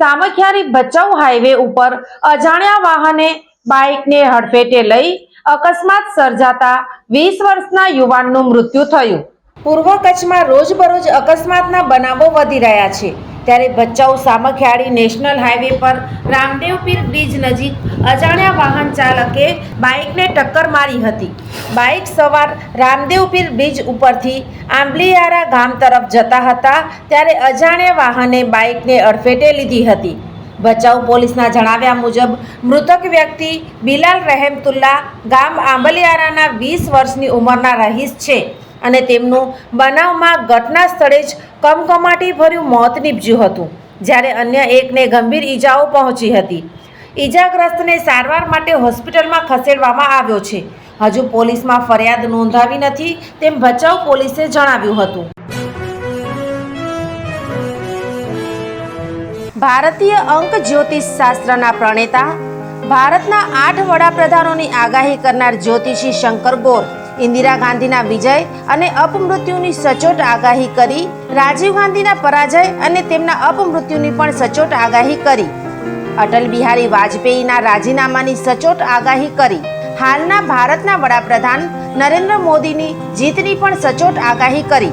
Samakhiali Bhachau highway ઉપર અજાણ્યા વાહને બાઇકને હડફેટે લઈ અકસ્માત સર્જાતા વીસ વર્ષના યુવાનનું મૃત્યુ થયું. પૂર્વ કચ્છમાં રોજબરોજ અકસ્માતના બનાવો વધી રહ્યા છે. ત્યારે ભચાઉ સામખિયાળી નેશનલ હાઈવે પર રામદેવ પીર બ્રિજ નજીક અજાણ્યા વાહન ચાલકે બાઇકને ટક્કર મારી હતી. બાઇક સવાર રામદેવ પીર બ્રિજ ઉપરથી આંબલીયારા ગામ તરફ જતા હતા ત્યારે અજાણ્યા વાહને બાઇકને અડફેટે લીધી હતી. ભચાઉ પોલીસના જણાવ્યા મુજબ, મૃતક વ્યક્તિ બિલાલ રહેમતુલ્લા ગામ આંબલિયારાના વીસ વર્ષની ઉંમરના રહીશ છે. અને તેમનું બનાવમાં ઘટના સ્થળે જ કમકમાટી ભર્યું મોત નીપજ્યું હતું, જ્યારે અન્ય એકને ગંભીર ઈજાઓ પહોંચી હતી. ઈજાગ્રસ્તને સારવાર માટે હોસ્પિટલમાં ખસેડવામાં આવ્યો છે. હજુ પોલીસમાં ફરિયાદ નોંધાવી નથી તેમ ભચાઉ પોલીસે જણાવ્યું હતું. ભારતીય અંક જ્યોતિષ શાસ્ત્રના પ્રણેતા, ભારતના આઠ વડાપ્રધાનોની આગાહી કરનાર જ્યોતિષી શંકર ગોર ઇન્દિરા ગાંધીના વિજય અને અપમૃત્યુની સચોટ આગાહી કરી, રાજીવ ગાંધીના પરાજય અને તેમના અપમૃત્યુની પણ સચોટ આગાહી કરી. અટલ બિહારી વાજપેયીના રાજીનામાની સચોટ આગાહી કરી. હાલના ભારતના વડાપ્રધાન નરેન્દ્ર મોદીની જીતની પણ સચોટ આગાહી કરી.